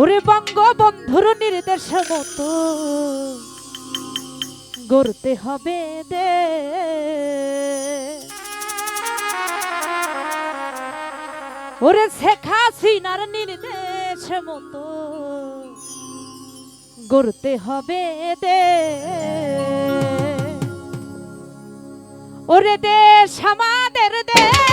ওরে বঙ্গ বন্ধুর নির্দেশ মতো গড়তে হবে দে ওরে শেখা সিনার নির্দেশ মতো গড়তে হবে দে ওরে দেশ আমাদের দেশ।